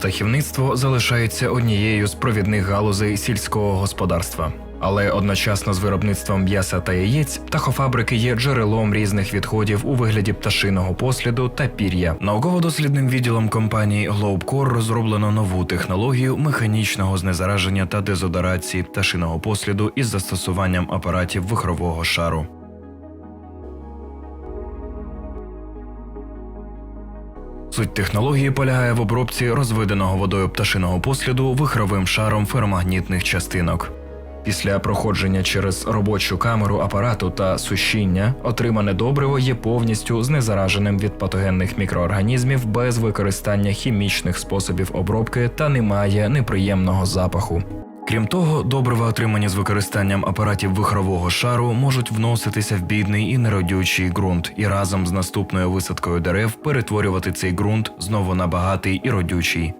Птахівництво залишається однією з провідних галузей сільського господарства. Але одночасно з виробництвом м'яса та яєць птахофабрики є джерелом різних відходів у вигляді пташиного посліду та пір'я. Науково-дослідним відділом компанії Globcore розроблено нову технологію механічного знезараження та дезодорації пташиного посліду із застосуванням апаратів вихрового шару. Суть технології полягає в обробці розведеного водою пташиного посліду вихровим шаром феромагнітних частинок. Після проходження через робочу камеру апарату та сушіння отримане добриво є повністю знезараженим від патогенних мікроорганізмів без використання хімічних способів обробки та не має неприємного запаху. Крім того, добрива, отримані з використанням апаратів вихрового шару, можуть вноситися в бідний і неродючий ґрунт і разом з наступною висадкою дерев перетворювати цей ґрунт знову на багатий і родючий.